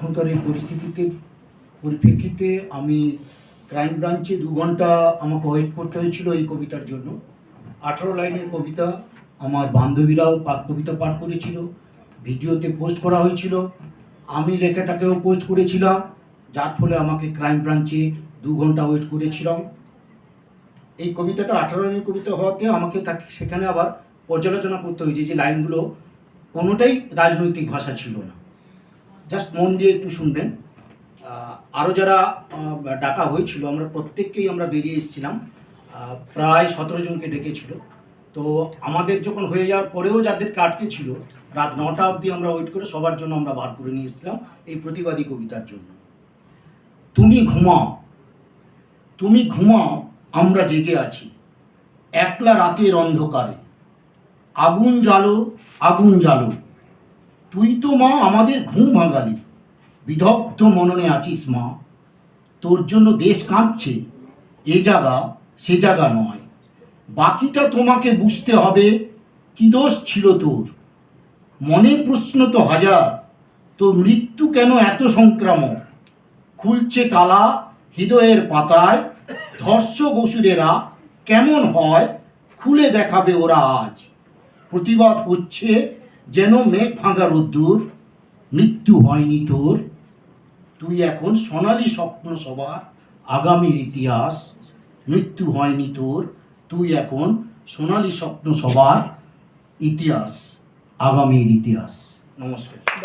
এখনকার এই পরিস্থিতিতে, পরিপ্রেক্ষিতে আমি ক্রাইম ব্রাঞ্চে দু ঘণ্টা আমাকে ওয়েট করতে হয়েছিল এই কবিতার জন্য। আঠারো লাইনের কবিতা আমার বান্ধবীরাও কবিতা পাঠ করেছিল, ভিডিওতে পোস্ট করা হয়েছিল। আমি লেখাটাকেও পোস্ট করেছিলাম, যার ফলে আমাকে ক্রাইম ব্রাঞ্চে দু ঘণ্টা ওয়েট করেছিলাম। এই কবিতাটা আঠারো লাইনের কবিতা হওয়াতে আমাকে তাকে সেখানে আবার পর্যালোচনা করতে হয়েছে যে লাইনগুলো কোনোটাই রাজনৈতিক ভাষা ছিল না। জাস্ট মন দিয়ে একটু শুনবেন। আরও যারা ডাকা হয়েছিল, আমরা প্রত্যেককেই আমরা বেরিয়ে এসেছিলাম। প্রায় সতেরো জনকে ডেকেছিল। তো আমাদের যখন হয়ে যাওয়ার পরেও যাদের আটকে ছিল, রাত নটা অবধি আমরা ওয়েট করে সবার জন্য আমরা বার করে নিয়ে এসেছিলাম এই প্রতিবাদী কবিতার জন্য। তুমি ঘুমাও। তুমি ঘুমাও, আমরা জেগে আছি। একলা রাতের অন্ধকারে। আগুন জ্বালো আগুন জ্বালো। তুই তো মা আমাদের ঘুম ভাঙালি। বিদগ্ধ মননে আছিস মা। তোর জন্য দেশ কাঁদছে। এ জায়গা, সে জায়গা নয়। বাকিটা তোমাকে বুঝতে হবে। কি দোষ ছিল তোর? মনে প্রশ্ন তো হাজার। তোর মৃত্যু কেন এত সংক্রামক? খুলছে তালা হৃদয়ের পাতায়। ধর্ষক অসুরেরা কেমন হয় খুলে দেখাবে ওরা আজ। প্রতিবাদ হচ্ছে যেন মেঘ ভাঙা রোদ্দুর, মৃত্যু হয়নি তোর। তুই এখন সোনালি স্বপ্ন সবার আগামীর ইতিহাস, মৃত্যু হয়নি তোর। তুই এখন সোনালি স্বপ্ন সবার ইতিহাস, আগামীর ইতিহাস। নমস্কার।